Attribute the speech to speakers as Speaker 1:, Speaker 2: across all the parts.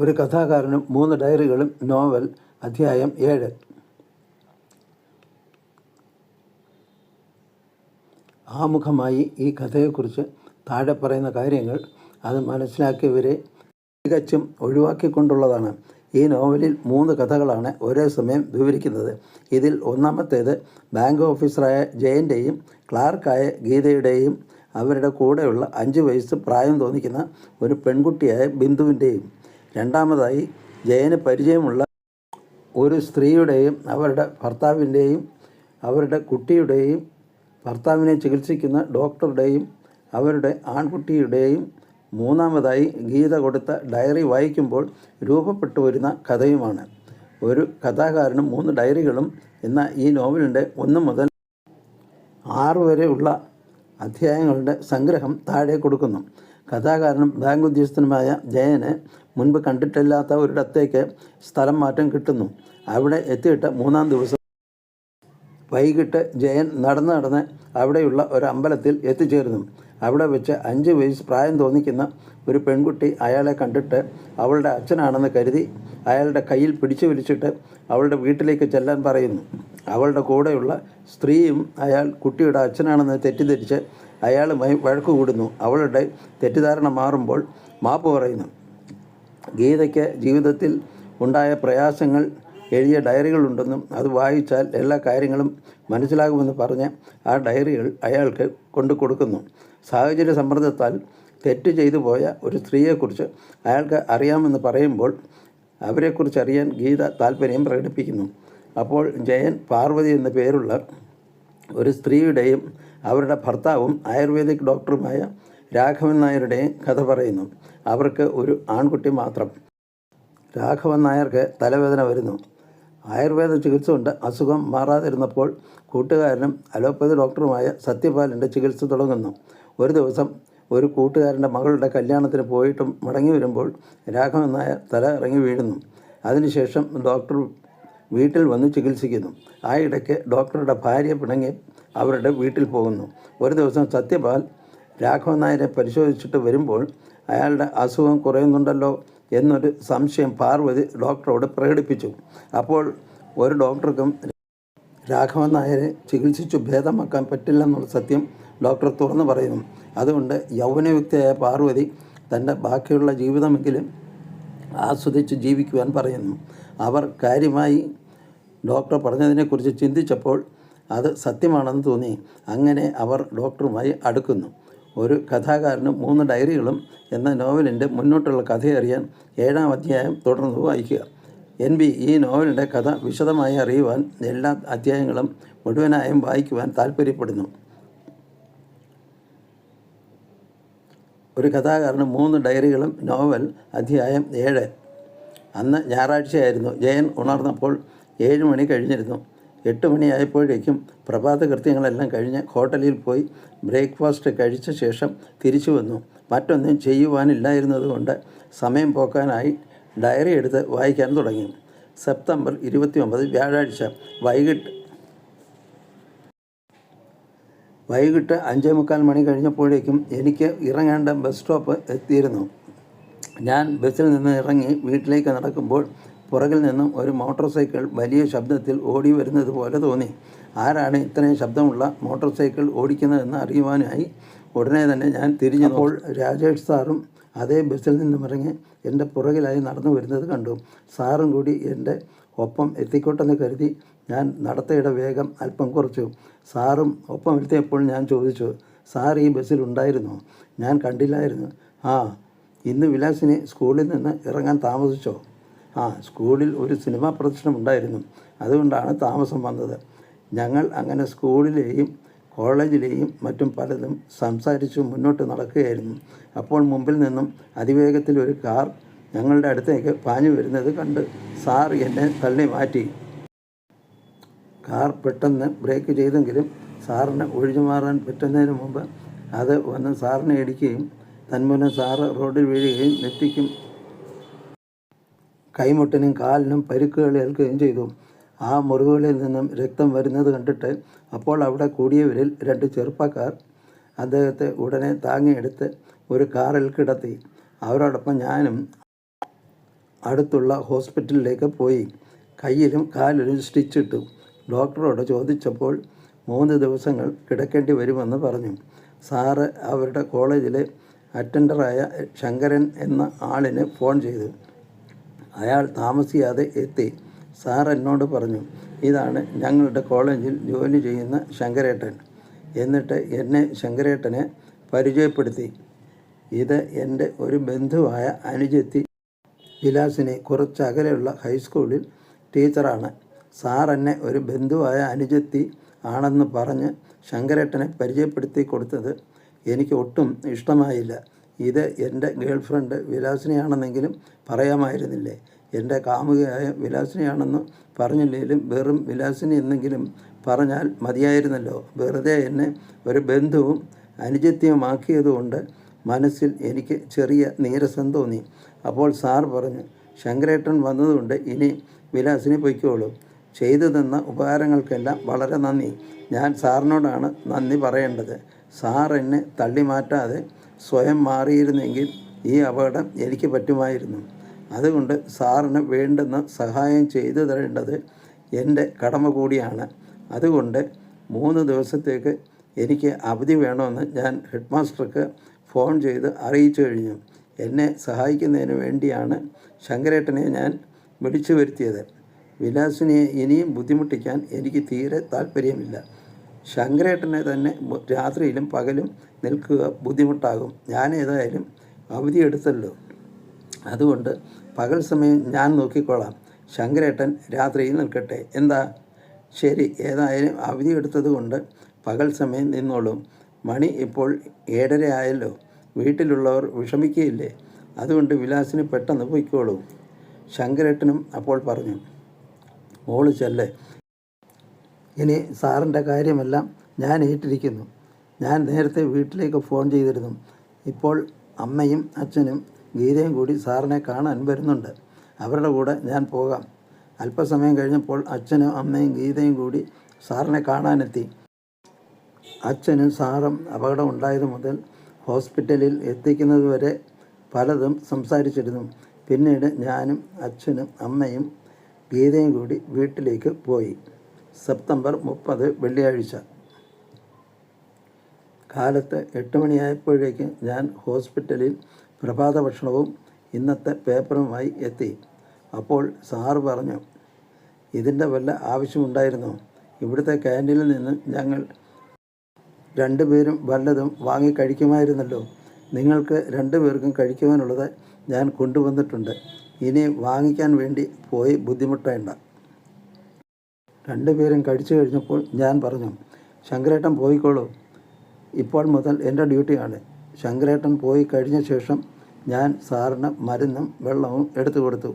Speaker 1: ഒരു കഥാകാരനും മൂന്ന് ഡയറികളും നോവൽ അധ്യായം ഏഴ്. ആമുഖമായി ഈ കഥയെക്കുറിച്ച് താഴെ പറയുന്ന കാര്യങ്ങൾ അത് മനസ്സിലാക്കിയവരെ തികച്ചും ഒഴിവാക്കിക്കൊണ്ടുള്ളതാണ്. ഈ നോവലിൽ മൂന്ന് കഥകളാണ് ഒരേ സമയം വിവരിക്കുന്നത്. ഇതിൽ ഒന്നാമത്തേത് ബാങ്ക് ഓഫീസറായ ജയന്റെയും ക്ലാർക്കായ ഗീതയുടെയും അവരുടെ കൂടെയുള്ള അഞ്ച് വയസ്സ് പ്രായം തോന്നിക്കുന്ന ഒരു പെൺകുട്ടിയായ ബിന്ദുവിന്റെയും രണ്ടാമതായി ജയന് പരിചയമുള്ള ഒരു സ്ത്രീയുടെയും അവരുടെ ഭർത്താവിന്റെയും അവരുടെ കുട്ടിയുടെയും ഭർത്താവിനെ ചികിത്സിക്കുന്ന ഡോക്ടറുടെയും അവരുടെ ആൺകുട്ടിയുടെയും മൂന്നാമതായി ഗീത കൊടുത്ത ഡയറി വായിക്കുമ്പോൾ രൂപപ്പെട്ടു വരുന്ന കഥയുമാണ്. ഒരു കഥാകാരനും മൂന്ന് ഡയറികളും എന്ന ഈ നോവലിന്റെ ഒന്ന് മുതൽ ആറ് വരെയുള്ള അധ്യായങ്ങളുടെ സംഗ്രഹം താഴെ കൊടുക്കുന്നു. കഥാകാരനും ബാങ്ക് ഉദ്യോഗസ്ഥനുമായ ജയന് മുൻപ് കണ്ടിട്ടില്ലാത്ത ഒരിടത്തേക്ക് സ്ഥലം മാറ്റം കിട്ടുന്നു. അവിടെ എത്തിയിട്ട് മൂന്നാം ദിവസം വൈകിട്ട് ജയൻ നടന്ന് നടന്ന് അവിടെയുള്ള ഒരു അമ്പലത്തിൽ എത്തിച്ചേരുന്നു അവിടെ വെച്ച് അഞ്ച് വയസ്സ് പ്രായം തോന്നിക്കുന്ന ഒരു പെൺകുട്ടി അയാളെ കണ്ടിട്ട് അവളുടെ അച്ഛനാണെന്ന് കരുതി അയാളുടെ കയ്യിൽ പിടിച്ചു വലിച്ചിട്ട് അവളുടെ വീട്ടിലേക്ക് ചെല്ലാൻ പറയുന്നു. അവളുടെ കൂടെയുള്ള സ്ത്രീയും അയാൾ കുട്ടിയുടെ അച്ഛനാണെന്ന് തെറ്റിദ്ധരിച്ച് അയാളുമായി വഴക്കുകൂടുന്നു അവളുടെ തെറ്റിദ്ധാരണ മാറുമ്പോൾ മാപ്പ് പറയുന്നു. ഗീതയ്ക്ക് ജീവിതത്തിൽ ഉണ്ടായ പ്രയാസങ്ങൾ എഴുതിയ ഡയറികളുണ്ടെന്നും അത് വായിച്ചാൽ എല്ലാ കാര്യങ്ങളും മനസ്സിലാകുമെന്ന് പറഞ്ഞ് ആ ഡയറികൾ അയാൾക്ക് കൊണ്ടു കൊടുക്കുന്നു. സാഹചര്യ സമ്മർദ്ദത്താൽ തെറ്റ് ചെയ്തു പോയ ഒരു സ്ത്രീയെക്കുറിച്ച് അയാൾക്ക് അറിയാമെന്ന് പറയുമ്പോൾ അവരെക്കുറിച്ച് അറിയാൻ ഗീത താല്പര്യം പ്രകടിപ്പിക്കുന്നു. അപ്പോൾ ജയൻ പാർവതി എന്ന പേരുള്ള ഒരു സ്ത്രീയുടെയും അവരുടെ ഭർത്താവും ആയുർവേദിക് ഡോക്ടറുമായ രാഘവൻ നായരുടെ കഥ പറയുന്നു. അവർക്ക് ഒരു ആൺകുട്ടി മാത്രം. രാഘവൻ നായർക്ക് തലവേദന വരുന്നു. ആയുർവേദ ചികിത്സ കൊണ്ട് അസുഖം മാറാതിരുന്നപ്പോൾ കൂട്ടുകാരനും അലോപ്പതി ഡോക്ടറുമായ സത്യപാലിന്റെ ചികിത്സ തുടങ്ങുന്നു. ഒരു ദിവസം ഒരു കൂട്ടുകാരന്റെ മകളുടെ കല്യാണത്തിന് പോയിട്ടും മടങ്ങി വരുമ്പോൾ രാഘവൻ നായർ തല ഇറങ്ങി വീഴുന്നു. അതിനുശേഷം ഡോക്ടർ വീട്ടിൽ വന്ന് ചികിത്സിക്കുന്നു. ആ ഇടയ്ക്ക് ഡോക്ടറുടെ ഭാര്യ പിണങ്ങി അവരുടെ വീട്ടിൽ പോകുന്നു. ഒരു ദിവസം സത്യപാൽ രാഘവൻ നായരെ പരിശോധിച്ചിട്ട് വരുമ്പോൾ അയാളുടെ അസുഖം കുറയുന്നുണ്ടല്ലോ എന്നൊരു സംശയം പാർവതി ഡോക്ടറോട് പ്രകടിപ്പിച്ചു. അപ്പോൾ ഒരു ഡോക്ടർക്കും രാഘവൻ നായരെ ചികിത്സിച്ചു ഭേദമാക്കാൻ പറ്റില്ലെന്നുള്ള സത്യം ഡോക്ടർ തുറന്നു പറയുന്നു. അതുകൊണ്ട് യൗവനയുക്തയായ പാർവതി തന്റെ ബാക്കിയുള്ള ജീവിതമെങ്കിലും ആസ്വദിച്ച് ജീവിക്കുവാൻ പറയുന്നു. അവർ കാര്യമായി ഡോക്ടർ പറഞ്ഞതിനെക്കുറിച്ച് ചിന്തിച്ചപ്പോൾ അത് സത്യമാണെന്ന് തോന്നി. അങ്ങനെ അവർ ഡോക്ടറുമായി അടുക്കുന്നു. ഒരു കഥാകാരനും മൂന്ന് ഡയറികളും എന്ന നോവലിന്റെ മുന്നോട്ടുള്ള കഥയറിയാൻ ഏഴാം അധ്യായം തുടർന്ന് വായിക്കുക. എൻ ബി ഈ നോവലിന്റെ കഥ വിശദമായി അറിയുവാൻ എല്ലാ അധ്യായങ്ങളും മുഴുവനായും വായിക്കുവാൻ താല്പര്യപ്പെടുന്നു ഒരു കഥാകാരന് മൂന്ന് ഡയറികളും നോവൽ അധ്യായം ഏഴ്. അന്ന് ഞായറാഴ്ചയായിരുന്നു. ജയൻ ഉണർന്നപ്പോൾ ഏഴ് മണി കഴിഞ്ഞിരുന്നു. എട്ട് മണിയായപ്പോഴേക്കും പ്രഭാത കൃത്യങ്ങളെല്ലാം കഴിഞ്ഞ് ഹോട്ടലിൽ പോയി ബ്രേക്ക്ഫാസ്റ്റ് കഴിച്ച ശേഷം തിരിച്ചു വന്നു. മറ്റൊന്നും ചെയ്യുവാനില്ലായിരുന്നതുകൊണ്ട് സമയം പോക്കാനായി ഡയറി എടുത്ത് വായിക്കാൻ തുടങ്ങി. സെപ്റ്റംബർ ഇരുപത്തി ഒമ്പത് വ്യാഴാഴ്ച വൈകിട്ട് വൈകിട്ട് അഞ്ചേ മുക്കാൽ മണി കഴിഞ്ഞപ്പോഴേക്കും എനിക്ക് ഇറങ്ങേണ്ട ബസ് സ്റ്റോപ്പ് എത്തിയിരുന്നു. ഞാൻ ബസ്സിൽ നിന്ന് ഇറങ്ങി വീട്ടിലേക്ക് നടക്കുമ്പോൾ പുറകിൽ നിന്നും ഒരു മോട്ടോർ സൈക്കിൾ വലിയ ശബ്ദത്തിൽ ഓടി വരുന്നത് പോലെ തോന്നി. ആരാണ് ഇത്രയും ശബ്ദമുള്ള മോട്ടോർ സൈക്കിൾ ഓടിക്കുന്നതെന്ന് അറിയുവാനായി ഉടനെ തന്നെ ഞാൻ തിരിഞ്ഞപ്പോൾ രാജേഷ് സാറും അതേ ബസ്സിൽ നിന്നും ഇറങ്ങി എന്റെ പുറകിലായി നടന്നു വരുന്നത് കണ്ടു. സാറും കൂടി എന്റെ ഒപ്പം എത്തിക്കോട്ടെന്ന് കരുതി ഞാൻ നടത്തയുടെ വേഗം അല്പം കുറച്ചു. സാറും ഒപ്പം എത്തിയപ്പോൾ ഞാൻ ചോദിച്ചു സാർ ഈ ബസ്സിൽ ഉണ്ടായിരുന്നു? ഞാൻ കണ്ടില്ലായിരുന്നു. ആ ഇന്ന് വിലാസിനെ സ്കൂളിൽ നിന്ന് ഇറങ്ങാൻ താമസിച്ചോ? ആ സ്കൂളിൽ ഒരു സിനിമാ പ്രദർശനം ഉണ്ടായിരുന്നു അതുകൊണ്ടാണ് താമസം വന്നത്. ഞങ്ങൾ അങ്ങനെ സ്കൂളിലെയും കോളേജിലെയും മറ്റും പലതും സംസാരിച്ച് മുന്നോട്ട് നടക്കുകയായിരുന്നു. അപ്പോൾ മുമ്പിൽ നിന്നും അതിവേഗത്തിൽ ഒരു കാർ ഞങ്ങളുടെ അടുത്തേക്ക് പാഞ്ഞു വരുന്നത് കണ്ട് സാർ എന്നെ തള്ളി മാറ്റി. കാർ പെട്ടെന്ന് ബ്രേക്ക് ചെയ്തെങ്കിലും സാറിന് ഒഴിഞ്ഞു മാറാൻ പറ്റുന്നതിന് മുമ്പ് അത് വന്ന് സാറിനെ ഇടിക്കുകയും തന്മൂലം സാറ് റോഡിൽ വീഴുകയും നെറ്റിക്കും കൈമുട്ടിനും കാലിനും പരിക്കുകൾ ഏൽക്കുകയും ചെയ്തു. ആ മുറിവുകളിൽ നിന്നും രക്തം വരുന്നത് കണ്ടിട്ട് അപ്പോൾ അവിടെ കൂടിയവരിൽ രണ്ട് ചെറുപ്പക്കാർ അദ്ദേഹത്തെ ഉടനെ താങ്ങിയെടുത്ത് ഒരു കാറിൽ കിടത്തി. അവരോടൊപ്പം ഞാനും അടുത്തുള്ള ഹോസ്പിറ്റലിലേക്ക് പോയി. കയ്യിലും കാലിലും സ്റ്റിച്ചിട്ടു ഡോക്ടറോട് ചോദിച്ചപ്പോൾ മൂന്ന് ദിവസങ്ങൾ കിടക്കേണ്ടി വരുമെന്ന് പറഞ്ഞു. സാറ് അവരുടെ കോളേജിലെ അറ്റൻഡറായ ശങ്കരൻ എന്ന ആളിന് ഫോൺ ചെയ്തു. അയാൾ താമസിയാതെ എത്തി. സാർ എന്നോട് പറഞ്ഞു ഇതാണ് ഞങ്ങളുടെ കോളേജിൽ ജോലി ചെയ്യുന്ന ശങ്കരേട്ടൻ. എന്നിട്ട് എന്നെ ശങ്കരേട്ടനെ പരിചയപ്പെടുത്തി. ഇത് എന്റെ ഒരു ബന്ധുവായ അനുജത്തി വിലാസിനെ കുറച്ചകലെയുള്ള ഹൈസ്കൂളിൽ ടീച്ചറാണ്. സാർ എന്നെ ഒരു ബന്ധുവായ അനുജത്തി ആണെന്ന് പറഞ്ഞ് ശങ്കരേട്ടനെ പരിചയപ്പെടുത്തി കൊടുത്തത് എനിക്ക് ഒട്ടും ഇഷ്ടമായില്ല. ഇത് എന്റെ ഗേൾ ഫ്രണ്ട് വിലാസിനിയാണെന്നെങ്കിലും പറയാമായിരുന്നില്ലേ? എന്റെ കാമുകയായ വിലാസിനിയാണെന്ന് പറഞ്ഞില്ലെങ്കിലും വെറും വിലാസിനി എന്നെങ്കിലും പറഞ്ഞാൽ മതിയായിരുന്നല്ലോ. വെറുതെ എന്നെ ഒരു ബന്ധുവും അനുചിത്യമാക്കിയതുകൊണ്ട് മനസ്സിൽ എനിക്ക് ചെറിയ നീരസം തോന്നി. അപ്പോൾ സാർ പറഞ്ഞു ശങ്കരേട്ടൻ വന്നതുകൊണ്ട് ഇനി വിലാസിനി പൊയ്ക്കോളൂ. ചെയ്തു തന്ന ഉപകാരങ്ങൾക്കെല്ലാം വളരെ നന്ദി. ഞാൻ സാറിനോടാണ് നന്ദി പറയേണ്ടത്. സാർ എന്നെ തള്ളി മാറ്റാതെ സ്വയം മാറിയിരുന്നെങ്കിൽ ഈ അപകടം എനിക്ക് പറ്റുമായിരുന്നു. അതുകൊണ്ട് സാറിന് വേണ്ടുന്ന സഹായം ചെയ്തു തരേണ്ടത് എന്റെ കടമ കൂടിയാണ്. അതുകൊണ്ട് മൂന്ന് ദിവസത്തേക്ക് എനിക്ക് അവധി വേണമെന്ന് ഞാൻ ഹെഡ് മാസ്റ്റർക്ക് ഫോൺ ചെയ്ത് അറിയിച്ചു കഴിഞ്ഞു. എന്നെ സഹായിക്കുന്നതിന് വേണ്ടിയാണ് ശങ്കരേട്ടനെ ഞാൻ വിളിച്ചു വരുത്തിയത്. വിലാസിനെ ഇനിയും ബുദ്ധിമുട്ടിക്കാൻ എനിക്ക് തീരെ താല്പര്യമില്ല ശങ്കരേട്ടനെ തന്നെ രാത്രിയിലും പകലും നിൽക്കുക ബുദ്ധിമുട്ടാകും. ഞാൻ ഏതായാലും അവധിയെടുത്തല്ലോ അതുകൊണ്ട് പകൽ സമയം ഞാൻ നോക്കിക്കോളാം. ശങ്കരേട്ടൻ രാത്രിയിൽ നിൽക്കട്ടെ. എന്താ? ശരി ഏതായാലും അവധി എടുത്തതുകൊണ്ട് പകൽ സമയം നിന്നോളും. മണി ഇപ്പോൾ ഏഴര ആയല്ലോ. വീട്ടിലുള്ളവർ വിഷമിക്കുകയില്ലേ? അതുകൊണ്ട് വിലാസിന് പെട്ടെന്ന് പോയിക്കോളൂ. ശങ്കരേട്ടനും അപ്പോൾ പറഞ്ഞു. മോൾ ചെല്ലേ. ഇനി സാറിന്റെ കാര്യമെല്ലാം ഞാൻ ഏറ്റിരിക്കുന്നു. ഞാൻ നേരത്തെ വീട്ടിലേക്ക് ഫോൺ ചെയ്തിരുന്നു. ഇപ്പോൾ അമ്മയും അച്ഛനും ഗീതയും കൂടി സാറിനെ കാണാൻ വരുന്നുണ്ട്. അവരുടെ കൂടെ ഞാൻ പോകാം. അല്പസമയം കഴിഞ്ഞപ്പോൾ അച്ഛനും അമ്മയും ഗീതയും കൂടി സാറിനെ കാണാനെത്തി. അച്ഛനും സാറും അപകടം ഉണ്ടായത് മുതൽ ഹോസ്പിറ്റലിൽ എത്തിക്കുന്നത് വരെ പലതും സംസാരിച്ചിരുന്നു. പിന്നീട് ഞാനും അച്ഛനും അമ്മയും ഗീതയും കൂടി വീട്ടിലേക്ക് പോയി. സെപ്റ്റംബർ മുപ്പത് വെള്ളിയാഴ്ച. കാലത്ത് എട്ട് മണിയായപ്പോഴേക്ക് ഞാൻ ഹോസ്പിറ്റലിൽ പ്രഭാത ഭക്ഷണവും ഇന്നത്തെ പേപ്പറുമായി എത്തി. അപ്പോൾ സാറ് പറഞ്ഞു ഇതിന്റെ വല്ല ആവശ്യമുണ്ടായിരുന്നു? ഇവിടുത്തെ ക്യാന്റീനിൽ നിന്ന് ഞങ്ങൾ രണ്ടുപേരും വല്ലതും വാങ്ങി കഴിക്കുമായിരുന്നല്ലോ. നിങ്ങൾക്ക് രണ്ടുപേർക്കും കഴിക്കുവാനുള്ളത് ഞാൻ കൊണ്ടുവന്നിട്ടുണ്ട്. ഇനി വാങ്ങിക്കാൻ വേണ്ടി പോയി ബുദ്ധിമുട്ടേണ്ട. രണ്ടുപേരും കഴിച്ചു കഴിഞ്ഞപ്പോൾ ഞാൻ പറഞ്ഞു ശങ്കരേട്ടൻ പോയിക്കോളൂ. ഇപ്പോൾ മുതൽ എന്റെ ഡ്യൂട്ടിയാണ് ശങ്കരേട്ടൻ പോയി കഴിഞ്ഞ ശേഷം ഞാൻ സാറിന് മരുന്നും വെള്ളവും എടുത്തു കൊടുത്തു.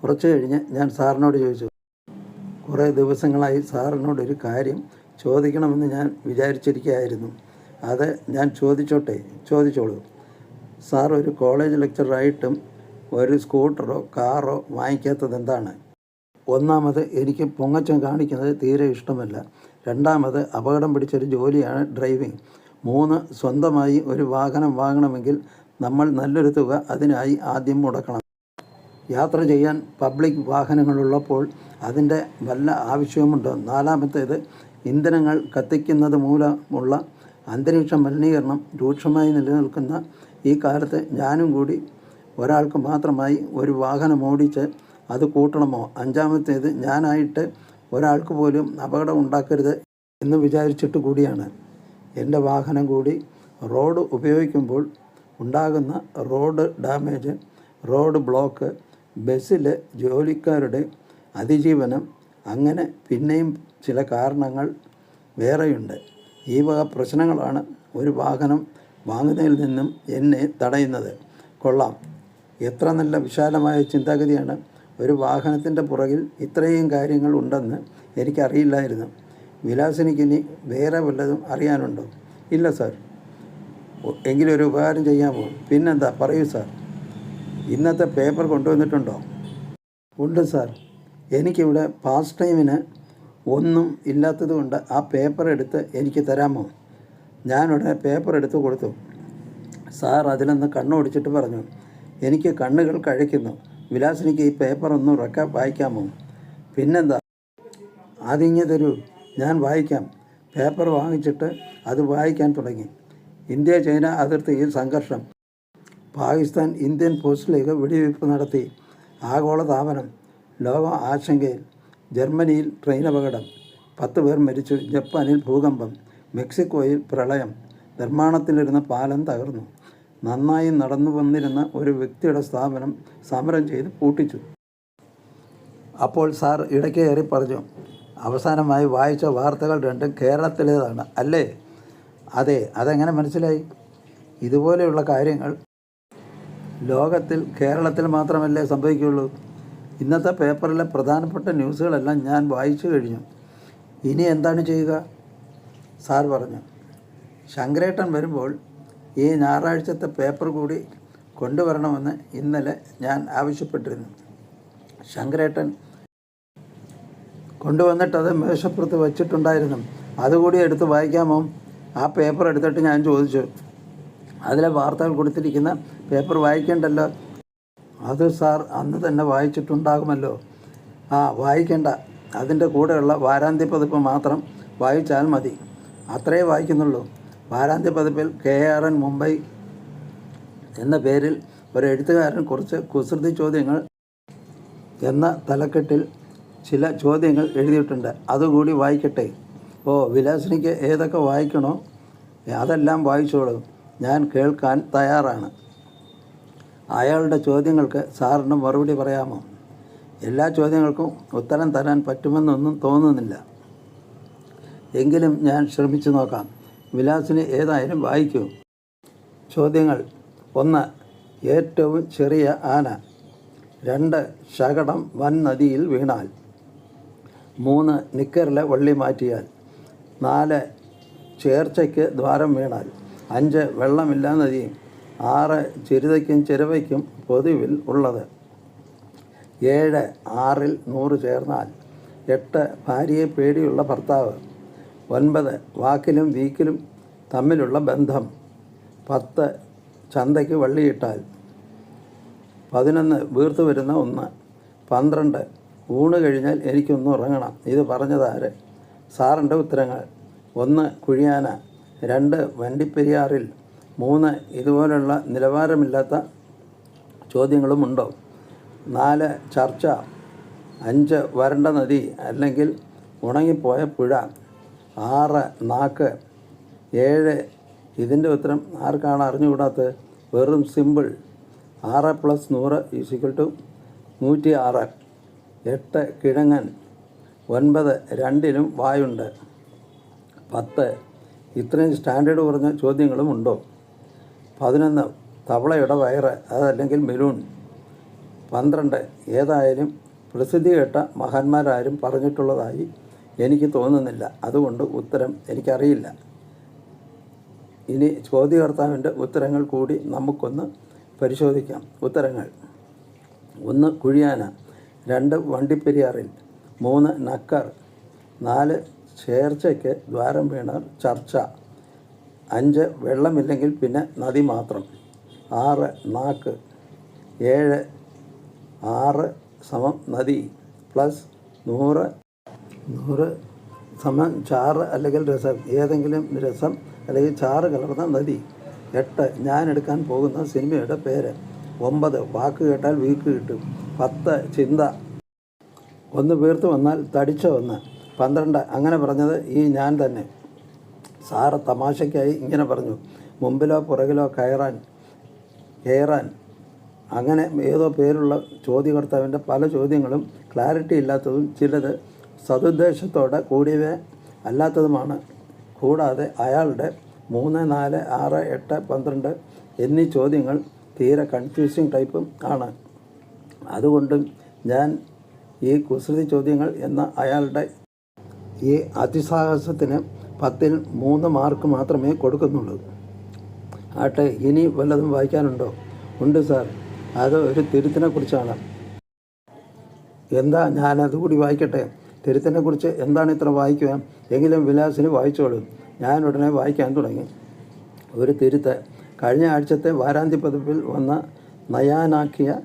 Speaker 1: കുറച്ച് കഴിഞ്ഞ് ഞാൻ സാറിനോട് ചോദിച്ചു കുറേ ദിവസങ്ങളായി സാറിനോടൊരു കാര്യം ചോദിക്കണമെന്ന് ഞാൻ വിചാരിച്ചിരിക്കുകയായിരുന്നു. അത് ഞാൻ ചോദിച്ചോട്ടെ ചോദിച്ചോളൂ. സാർ ഒരു കോളേജ് ലെക്ചറായിട്ടും ഒരു സ്കൂട്ടറോ കാറോ വാങ്ങിക്കാത്തത് എന്താണ്? ഒന്നാമത് എനിക്ക് പൊങ്ങച്ചം കാണിക്കുന്നത് തീരെ ഇഷ്ടമല്ല. രണ്ടാമത് അപകടം പിടിച്ചൊരു ജോലിയാണ് ഡ്രൈവിംഗ്. മൂന്ന് സ്വന്തമായി ഒരു വാഹനം വാങ്ങണമെങ്കിൽ നമ്മൾ നല്ലൊരു തുക അതിനായി ആദ്യം മുടക്കണം. യാത്ര ചെയ്യാൻ പബ്ലിക് വാഹനങ്ങളുള്ളപ്പോൾ അതിന്റെ വല്ല ആവശ്യവുമുണ്ടോ? നാലാമത്തേത് ഇന്ധനങ്ങൾ കത്തിക്കുന്നത് മൂലമുള്ള അന്തരീക്ഷ മലിനീകരണം രൂക്ഷമായി നിലനിൽക്കുന്ന ഈ കാലത്ത് ഞാനും കൂടി ഒരാൾക്ക് മാത്രമായി ഒരു വാഹനം ഓടിച്ച് അത് കൂട്ടണമോ? അഞ്ചാമത്തേത് ഞാനായിട്ട് ഒരാൾക്ക് പോലും അപകടം ഉണ്ടാക്കരുത് എന്ന് വിചാരിച്ചിട്ട് കൂടിയാണ്. എന്റെ വാഹനം കൂടി റോഡ് ഉപയോഗിക്കുമ്പോൾ ഉണ്ടാകുന്ന റോഡ് ഡാമേജ് റോഡ് ബ്ലോക്ക് ബസ്സിലെ ജോലിക്കാരുടെ അതിജീവനം അങ്ങനെ പിന്നെയും ചില കാരണങ്ങൾ വേറെയുണ്ട്. ഈ വക പ്രശ്നങ്ങളാണ് ഒരു വാഹനം വാങ്ങുന്നതിൽ നിന്നും എന്നെ തടയുന്നത്. കൊള്ളാം. എത്ര നല്ല വിശാലമായ ചിന്താഗതിയാണ് ഒരു വാഹനത്തിന്റെ പുറകിൽ ഇത്രയും കാര്യങ്ങൾ ഉണ്ടെന്ന് എനിക്കറിയില്ലായിരുന്നു. വിലാസിനിക്കിനി വേറെ വല്ലതും അറിയാനുണ്ടോ? ഇല്ല സാർ. എങ്കിലും ഒരു ഉപകാരം ചെയ്യാൻ പോകും. പിന്നെന്താ? പറയൂ സാർ. ഇന്നത്തെ പേപ്പർ കൊണ്ടുവന്നിട്ടുണ്ടോ? ഉണ്ട് സാർ. എനിക്കിവിടെ പാസ് ടൈമിന് ഒന്നും ഇല്ലാത്തത് കൊണ്ട് ആ പേപ്പർ എടുത്ത് എനിക്ക് തരാമോ? ഞാനുടനെ പേപ്പർ എടുത്ത് കൊടുത്തു. സാർ അതിലൊന്ന് കണ്ണോടിച്ചിട്ട് പറഞ്ഞു. എനിക്ക് കണ്ണുകൾ കഴിക്കുന്നു വിലാസിനിക്ക് ഈ പേപ്പർ ഒന്ന് ഉറക്കെ വായിക്കാമോ? പിന്നെന്താ? ആദ്യം തരൂ ഞാൻ വായിക്കാം. പേപ്പർ വാങ്ങിച്ചിട്ട് അത് വായിക്കാൻ തുടങ്ങി. ഇന്ത്യ ചൈന അതിർത്തിയിൽ സംഘർഷം. പാകിസ്ഥാൻ ഇന്ത്യൻ പോസ്റ്റിലേക്ക് വെടിവയ്പ് നടത്തി. ആഗോള ആഗോളതാപനം ലോക ആശങ്കയിൽ ജർമ്മനിയിൽ ട്രെയിൻ അപകടം. പത്ത് പേർ മരിച്ചു. ജപ്പാനിൽ ഭൂകമ്പം. മെക്സിക്കോയിൽ പ്രളയം. നിർമ്മാണത്തിലിരുന്ന പാലം തകർന്നു. നന്നായി നടന്നു വന്നിരുന്ന ഒരു വ്യക്തിയുടെ സ്ഥാപനം സമരം ചെയ്ത് പൂട്ടിച്ചു. അപ്പോൾ സാർ ഇടയ്ക്ക് കയറി പറഞ്ഞു അവസാനമായി വായിച്ച വാർത്തകൾ രണ്ടും കേരളത്തിലേതാണ് അല്ലേ? അതെ അതെങ്ങനെ മനസ്സിലായി? ഇതുപോലെയുള്ള കാര്യങ്ങൾ ലോകത്തിൽ കേരളത്തിൽ മാത്രമല്ലേ സംഭവിക്കുകയുള്ളൂ. ഇന്നത്തെ പേപ്പറിലെ പ്രധാനപ്പെട്ട ന്യൂസുകളെല്ലാം ഞാൻ വായിച്ചു കഴിഞ്ഞു. ഇനി എന്താണ് ചെയ്യുക? സാർ പറഞ്ഞു. ശങ്കരേട്ടൻ വരുമ്പോൾ ഈ ഞായറാഴ്ചത്തെ പേപ്പർ കൂടി കൊണ്ടുവരണമെന്ന് ഇന്നലെ ഞാൻ ആവശ്യപ്പെട്ടിരുന്നു. ശങ്കരേട്ടൻ കൊണ്ടുവന്നിട്ട് അത് മേശപ്പുറത്ത് വച്ചിട്ടുണ്ടായിരുന്നു. അതുകൂടി എടുത്ത് വായിക്കാമോ? ആ പേപ്പർ എടുത്തിട്ട് ഞാൻ ചോദിച്ചു. അതിലെ വാർത്തകൾ കൊടുത്തിരിക്കുന്ന പേപ്പർ വായിക്കേണ്ടല്ലോ? അത് സാർ അന്ന് തന്നെ വായിച്ചിട്ടുണ്ടാകുമല്ലോ. ആ വായിക്കേണ്ട. അതിന്റെ കൂടെയുള്ള വാരാന്ത്യ പതിപ്പ് മാത്രം വായിച്ചാൽ മതി. അത്രേ വായിക്കുന്നുള്ളൂ. വാരാന്ത്യ പതിപ്പിൽ കെ ആർ എൻ മുംബൈ എന്ന പേരിൽ ഒരു എഴുത്തുകാരൻ കുറച്ച് കുസൃതി ചോദ്യങ്ങൾ എന്ന തലക്കെട്ടിൽ ചില ചോദ്യങ്ങൾ എഴുതിയിട്ടുണ്ട്. അതുകൂടി വായിക്കട്ടെ. ഓ വിലാസിനിക്ക് ഏതൊക്കെ വായിക്കണോ അതെല്ലാം വായിച്ചോളൂ. ഞാൻ കേൾക്കാൻ തയ്യാറാണ്. അയാളുടെ ചോദ്യങ്ങൾക്ക് സാറിന് മറുപടി പറയാമോ? എല്ലാ ചോദ്യങ്ങൾക്കും ഉത്തരം തരാൻ പറ്റുമെന്നൊന്നും തോന്നുന്നില്ല. എങ്കിലും ഞാൻ ശ്രമിച്ചു നോക്കാം. വിലാസിന് ഏതായാലും വായിക്കൂ. ചോദ്യങ്ങൾ. ഒന്ന് ഏറ്റവും ചെറിയ ആന. രണ്ട് ശകടം വൻ നദിയിൽ വീണാൽ. മൂന്ന് നിക്കറിലെ വള്ളി മാറ്റിയാൽ. നാല് ചേർച്ചയ്ക്ക് ദ്വാരം വീണാൽ. അഞ്ച് വെള്ളമില്ലാ നദിയും. ആറ് ചിരുതയ്ക്കും ചിരവയ്ക്കും പൊതുവിൽ ഉള്ളത്. ഏഴ് ആറിൽ നൂറ് ചേർന്നാൽ. എട്ട് ഭാര്യയെ പേടിയുള്ള ഭർത്താവ്. ഒൻപത് വാക്കിലും വീക്കിലും തമ്മിലുള്ള ബന്ധം. പത്ത് ചന്തയ്ക്ക് വള്ളിയിട്ടാൽ. പതിനൊന്ന് വീർത്തു വരുന്ന ഒന്ന്. പന്ത്രണ്ട് ഊണ് കഴിഞ്ഞാൽ എനിക്കൊന്ന് ഉറങ്ങണം. ഇത് പറഞ്ഞതാര് സാറിന്റെ ഉത്തരങ്ങൾ. ഒന്ന് കുഴിയാന രണ്ട് വണ്ടിപ്പെരിയാറിൽ മൂന്ന് ഇതുപോലുള്ള നിലവാരമില്ലാത്ത ചോദ്യങ്ങളുമുണ്ടോ? നാല് ചർച്ച അഞ്ച് വരണ്ട നദി അല്ലെങ്കിൽ ഉണങ്ങിപ്പോയ പുഴ ആറ് നാക്ക് ഏഴ് ഇതിന്റെ ഉത്തരം ആർക്കാണ് അറിഞ്ഞുകൂടാത്തത്? വെറും സിമ്പിൾ. ആറ് പ്ലസ് നൂറ് ഈസിക്വൽ ടു നൂറ്റി ആറ് എട്ട് കിഴങ്ങൻ. ഒൻപത് രണ്ടിലും വായുണ്ട്. പത്ത്. ഇത്രയും സ്റ്റാൻഡേർഡ് കുറഞ്ഞ ചോദ്യങ്ങളും ഉണ്ടോ? പതിനൊന്ന്. തവളയുടെ വയറ് അതല്ലെങ്കിൽ മെലൂൺ. പന്ത്രണ്ട്. ഏതായാലും പ്രസിദ്ധി കേട്ട മഹാന്മാരാരും പറഞ്ഞിട്ടുള്ളതായി എനിക്ക് തോന്നുന്നില്ല. അതുകൊണ്ട് ഉത്തരം എനിക്കറിയില്ല. ഇനി ചോദ്യകർത്താവിന്റെ ഉത്തരങ്ങൾ കൂടി നമുക്കൊന്ന് പരിശോധിക്കാം. ഉത്തരങ്ങൾ. ഒന്ന് കുഴിയാന. രണ്ട് വണ്ടിപ്പെരിയാറിൽ. മൂന്ന് നക്കർ. നാല് ചേർച്ചയ്ക്ക് ദ്വാരം വീണർ ചർച്ച. അഞ്ച് വെള്ളമില്ലെങ്കിൽ പിന്നെ നദി മാത്രം. ആറ് നാക്ക്. ഏഴ് ആറ് സമം നദി. പ്ലസ് നൂറ് നൂറ് സമം ചാറ് അല്ലെങ്കിൽ രസം ഏതെങ്കിലും രസം അല്ലെങ്കിൽ ചാറ് കലർന്ന നദി. എട്ട് ഞാൻ എടുക്കാൻ പോകുന്ന സിനിമയുടെ പേര്. ഒമ്പത് വാക്ക് കേട്ടാൽ വീക്ക് കിട്ടും. പത്ത് ചിന്ത. ഒന്ന് വീർത്ത് വന്നാൽ തടിച്ച ഒന്ന്. പന്ത്രണ്ട് അങ്ങനെ പറഞ്ഞത് ഈ ഞാൻ തന്നെ. സാറ് തമാശയ്ക്കായി ഇങ്ങനെ പറഞ്ഞു. മുമ്പിലോ പുറകിലോ കയറാൻ കയറാൻ അങ്ങനെ ഏതോ പേരുള്ള ചോദ്യകർത്താവിന്റെ പല ചോദ്യങ്ങളും ക്ലാരിറ്റി ഇല്ലാത്തതും ചിലത് സതുദ്ദേശത്തോടെ കൂടിയവ അല്ലാത്തതുമാണ്. കൂടാതെ അയാളുടെ മൂന്ന് നാല് ആറ് എട്ട് പന്ത്രണ്ട് എന്നീ ചോദ്യങ്ങൾ തീരെ കൺഫ്യൂസിങ് ടൈപ്പും ആണ്. അതുകൊണ്ടും ഞാൻ ഈ കുസൃതി ചോദ്യങ്ങൾ എന്ന അയാളുടെ ഈ അതിസാഹസത്തിന് പത്തിൽ മൂന്ന് മാർക്ക് മാത്രമേ കൊടുക്കുന്നുള്ളൂ. ആട്ടെ ഇനി വല്ലതും വായിക്കാനുണ്ടോ? ഉണ്ട് സാർ. അത് ഒരു തിരുത്തിനെ കുറിച്ചാണ്. എന്താ ഞാനത് കൂടി വായിക്കട്ടെ? തിരുത്തിനെ കുറിച്ച് എന്താണ് ഇത്ര വായിക്കുക? എങ്കിലും വിലാസിന് വായിച്ചോളൂ. ഞാൻ ഉടനെ വായിക്കാൻ തുടങ്ങി. ഒരു തിരുത്ത്. കഴിഞ്ഞ ആഴ്ചത്തെ വാരാന്ത്യ പതിപ്പിൽ വന്ന നയാനാക്കിയ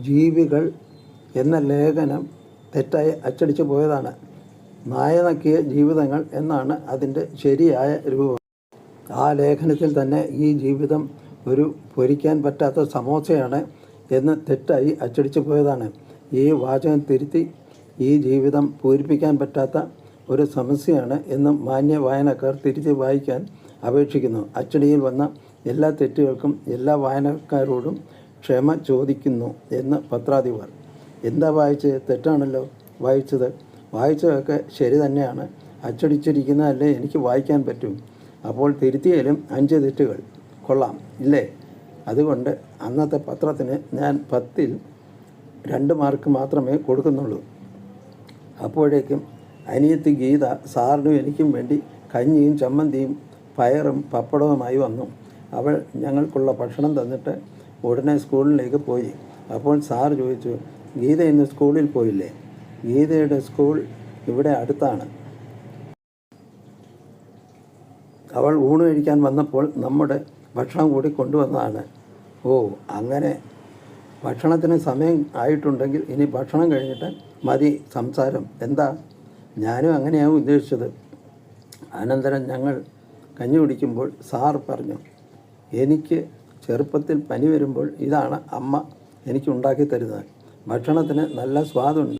Speaker 1: ജീവികൾ എന്ന ലേഖനം തെറ്റായി അച്ചടിച്ചു പോയതാണ്. നായനക്കിയ ജീവിതങ്ങൾ എന്നാണ് അതിന്റെ ശരിയായ രൂപം. ആ ലേഖനത്തിൽ തന്നെ ഈ ജീവിതം ഒരു പൊരിക്കാൻ പറ്റാത്ത സമോസയാണ് എന്ന് തെറ്റായി അച്ചടിച്ചു പോയതാണ്. ഈ വാചകം തിരുത്തി ഈ ജീവിതം പൂരിപ്പിക്കാൻ പറ്റാത്ത ഒരു സമസ്യയാണ് എന്ന് മാന്യ വായനക്കാർ തിരിച്ച് വായിക്കാൻ അപേക്ഷിക്കുന്നു. അച്ചടിയിൽ വന്ന എല്ലാ തെറ്റുകൾക്കും എല്ലാ വായനക്കാരോടും ക്ഷമ ചോദിക്കുന്നു എന്ന് പത്രാധിപർ. എന്താ വായിച്ചത്? തെറ്റാണല്ലോ വായിച്ചത്. വായിച്ചതൊക്കെ ശരി തന്നെയാണ്. അച്ചടിച്ചിരിക്കുന്നതല്ലേ എനിക്ക് വായിക്കാൻ പറ്റും. അപ്പോൾ തിരുത്തിയാലും അഞ്ച് തെറ്റുകൾ. കൊള്ളാം. ഇല്ലേ? അതുകൊണ്ട് അന്നത്തെ പത്രത്തിന് ഞാൻ പത്തിൽ രണ്ട് മാർക്ക് മാത്രമേ കൊടുക്കുന്നുള്ളൂ. അപ്പോഴേക്കും അനിയത്തി ഗീത സാറിനും എനിക്കും വേണ്ടി കഞ്ഞിയും ചമ്മന്തിയും പയറും പപ്പടവുമായി വന്നു. അവൾ ഞങ്ങൾക്കുള്ള ഭക്ഷണം തന്നിട്ട് ഉടനെ സ്കൂളിലേക്ക് പോയി. അപ്പോൾ സാർ ചോദിച്ചു ഗീത ഇന്ന് സ്കൂളിൽ പോയില്ലേ? ഗീതയുടെ സ്കൂൾ ഇവിടെ അടുത്താണ്. അവൾ ഊണ് കഴിക്കാൻ വന്നപ്പോൾ നമ്മുടെ ഭക്ഷണം കൂടി കൊണ്ടുവന്നതാണ്. ഓ അങ്ങനെ ഭക്ഷണത്തിന് സമയം ആയിട്ടുണ്ടെങ്കിൽ ഇനി ഭക്ഷണം കഴിഞ്ഞിട്ട് മതി സംസാരം. എന്താ? ഞാനും അങ്ങനെയാവും ഉദ്ദേശിച്ചത്. അനന്തരം ഞങ്ങൾ കഞ്ഞി കുടിക്കുമ്പോൾ സാർ പറഞ്ഞു എനിക്ക് ചെറുപ്പത്തിൽ പനി വരുമ്പോൾ ഇതാണ് അമ്മ എനിക്ക് ഉണ്ടാക്കി തരുന്നത്. ഭക്ഷണത്തിന് നല്ല സ്വാദുണ്ട്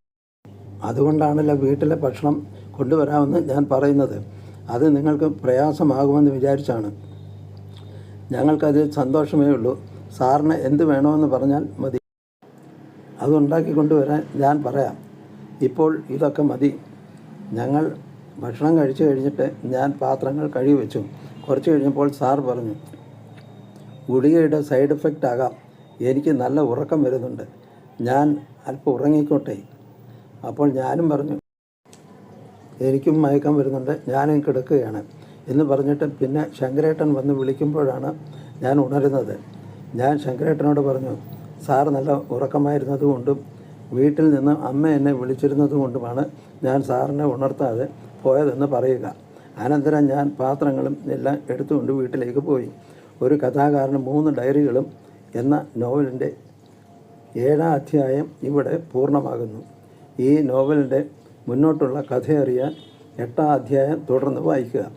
Speaker 1: അതുകൊണ്ടാണല്ലോ വീട്ടിലെ ഭക്ഷണം കൊണ്ടുവരാമെന്ന് ഞാൻ പറയുന്നത്. അത് നിങ്ങൾക്ക് പ്രയാസമാകുമെന്ന് വിചാരിച്ചാണ്. ഞങ്ങൾക്കത് സന്തോഷമേ ഉള്ളൂ. സാറിന് എന്ത് വേണമെന്ന് പറഞ്ഞാൽ മതി. അതുണ്ടാക്കി കൊണ്ടുവരാൻ ഞാൻ പറയാം. ഇപ്പോൾ ഇതൊക്കെ മതി. ഞങ്ങൾ ഭക്ഷണം കഴിച്ചു കഴിഞ്ഞിട്ട് ഞാൻ പാത്രങ്ങൾ കഴുകി വെച്ചു കുറച്ച് കഴിഞ്ഞപ്പോൾ സാർ പറഞ്ഞു ഗുളികയുടെ സൈഡ് എഫക്റ്റ് ആകാം. എനിക്ക് നല്ല ഉറക്കം വരുന്നുണ്ട്. ഞാൻ അല്പം ഉറങ്ങിക്കോട്ടെ. അപ്പോൾ ഞാനും പറഞ്ഞു എനിക്കും മയക്കം വരുന്നുണ്ട്. ഞാനും കിടക്കുകയാണ്. എന്ന് പറഞ്ഞിട്ട് പിന്നെ ശങ്കരേട്ടൻ വന്ന് വിളിക്കുമ്പോഴാണ് ഞാൻ ഉണരുന്നത്. ഞാൻ ശങ്കരേട്ടനോട് പറഞ്ഞു സാർ നല്ല ഉറക്കമായിരുന്നതുകൊണ്ടും വീട്ടിൽ നിന്ന് അമ്മ എന്നെ വിളിച്ചിരുന്നതുകൊണ്ടുമാണ് ഞാൻ സാറിനെ ഉണർത്താതെ പോയതെന്ന് പറയുക. അനന്തരം ഞാൻ പാത്രങ്ങളും എല്ലാം എടുത്തുകൊണ്ട് വീട്ടിലേക്ക് പോയി. ഒരു കഥാകാരന് മൂന്ന് ഡയറികളും എന്ന നോവലിന്റെ ഏഴാം അധ്യായം ഇവിടെ പൂർണമാകുന്നു. ഈ നോവലിന്റെ മുന്നോട്ടുള്ള കഥയറിയാൻ എട്ടാം അധ്യായം തുടർന്ന് വായിക്കുക.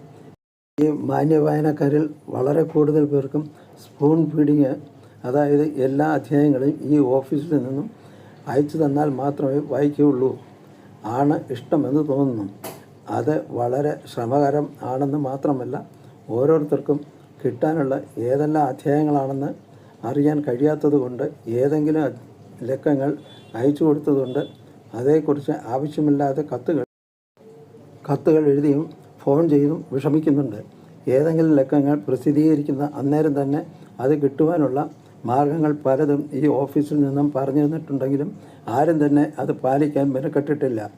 Speaker 1: ഈ മാന്യവായനക്കാരിൽ വളരെ കൂടുതൽ പേർക്കും സ്പൂൺ ഫീഡിങ് അതായത് എല്ലാ അധ്യായങ്ങളും ഈ ഓഫീസിൽ നിന്നും അയച്ചു തന്നാൽ മാത്രമേ വായിക്കുകയുള്ളൂ. ആണ് ഇഷ്ടമെന്ന് തോന്നുന്നു. അത് വളരെ ശ്രമകരം ആണെന്ന് മാത്രമല്ല ഓരോരുത്തർക്കും കിട്ടാനുള്ള ഏതെല്ലാം അധ്യായങ്ങളാണെന്ന് അറിയാൻ കഴിയാത്തതുകൊണ്ട് ഏതെങ്കിലും ലക്കങ്ങൾ അയച്ചു കൊടുത്തതുകൊണ്ട് അതേക്കുറിച്ച് ആവശ്യമില്ലാത്ത കത്തുകൾ കത്തുകൾ എഴുതിയും ഫോൺ ചെയ്തും വിഷമിക്കുന്നുണ്ട്. ഏതെങ്കിലും ലക്കങ്ങൾ പ്രസിദ്ധീകരിക്കുന്ന അന്നേരം തന്നെ അത് കിട്ടുവാനുള്ള മാർഗങ്ങൾ പലതും ഈ ഓഫീസിൽ നിന്നും പറഞ്ഞു തന്നിട്ടുണ്ടെങ്കിലും ആരും തന്നെ അത് പാലിക്കാൻ മെനക്കെട്ടിട്ടില്ല.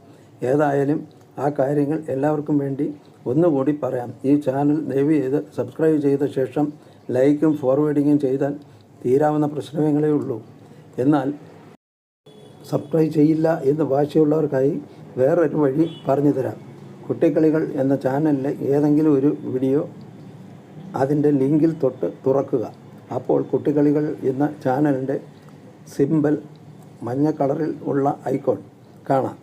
Speaker 1: ഏതായാലും ആ കാര്യങ്ങൾ എല്ലാവർക്കും വേണ്ടി ഒന്നുകൂടി പറയാം. ഈ ചാനൽ ദയവ് ചെയ്ത് സബ്സ്ക്രൈബ് ചെയ്ത ശേഷം ലൈക്കും ഫോർവേഡിങ്ങും ചെയ്താൽ തീരാവുന്ന പ്രശ്നങ്ങളേ ഉള്ളൂ. എന്നാൽ സബ്സ്ക്രൈബ് ചെയ്യില്ല എന്ന് വാശിയുള്ളവർക്കായി വേറൊരു വഴി പറഞ്ഞു തരാം. കുട്ടിക്കളികൾ എന്ന ചാനലിലെ ഏതെങ്കിലും ഒരു വീഡിയോ അതിന്റെ ലിങ്കിൽ തൊട്ട് തുറക്കുക. അപ്പോൾ കുട്ടികളികൾ എന്ന ചാനലിന്റെ സിമ്പൽ മഞ്ഞ കളറിൽ ഉള്ള ഐക്കോൺ കാണാം.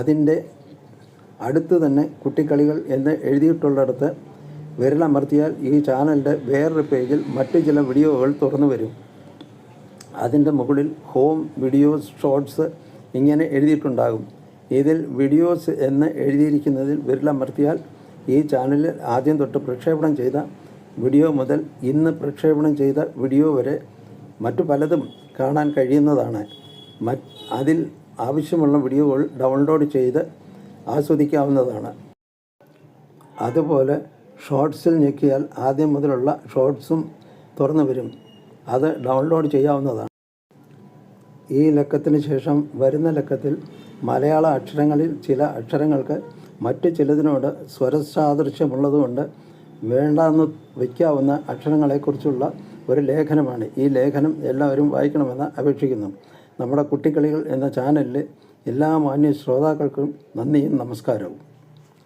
Speaker 1: അതിന്റെ അടുത്ത് തന്നെ കുട്ടിക്കളികൾ എന്ന് എഴുതിയിട്ടുള്ളിടത്ത് വിരലമർത്തിയാൽ ഈ ചാനലിന്റെ വേറൊരു പേജിൽ മറ്റു ചില വീഡിയോകൾ തുറന്നു വരും. അതിന്റെ മുകളിൽ ഹോം വീഡിയോസ് ഷോർട്സ് ഇങ്ങനെ എഴുതിയിട്ടുണ്ടാകും. ഇതിൽ വീഡിയോസ് എന്ന് എഴുതിയിരിക്കുന്നതിൽ വിരലമർത്തിയാൽ ഈ ചാനലിൽ ആദ്യം തൊട്ട് പ്രക്ഷേപണം ചെയ്ത വീഡിയോ മുതൽ ഇന്ന് പ്രക്ഷേപണം ചെയ്ത വീഡിയോ വരെ മറ്റു പലതും കാണാൻ കഴിയുന്നതാണ്. അതിൽ ആവശ്യമുള്ള വീഡിയോകൾ ഡൗൺലോഡ് ചെയ്ത് ആസ്വദിക്കാവുന്നതാണ്. അതുപോലെ ഷോർട്സിൽ ഞെക്കിയാൽ ആദ്യം മുതലുള്ള ഷോർട്സും തുറന്നു വരും. അത് ഡൗൺലോഡ് ചെയ്യാവുന്നതാണ്. ഈ ലക്കത്തിന് ശേഷം വരുന്ന ലക്കത്തിൽ മലയാള അക്ഷരങ്ങളിൽ ചില അക്ഷരങ്ങൾക്ക് മറ്റു ചിലതിനോട് സ്വരസാദൃശ്യമുള്ളതുകൊണ്ട് വേണ്ടാന്ന് വയ്ക്കാവുന്ന അക്ഷരങ്ങളെക്കുറിച്ചുള്ള ഒരു ലേഖനമാണ്. ഈ ലേഖനം എല്ലാവരും വായിക്കണമെന്ന് അപേക്ഷിക്കുന്നു. നമ്മുടെ കുട്ടിക്കളികൾ എന്ന ചാനലിലെ എല്ലാ മാന്യ ശ്രോതാക്കൾക്കും നന്ദിയും നമസ്കാരവും.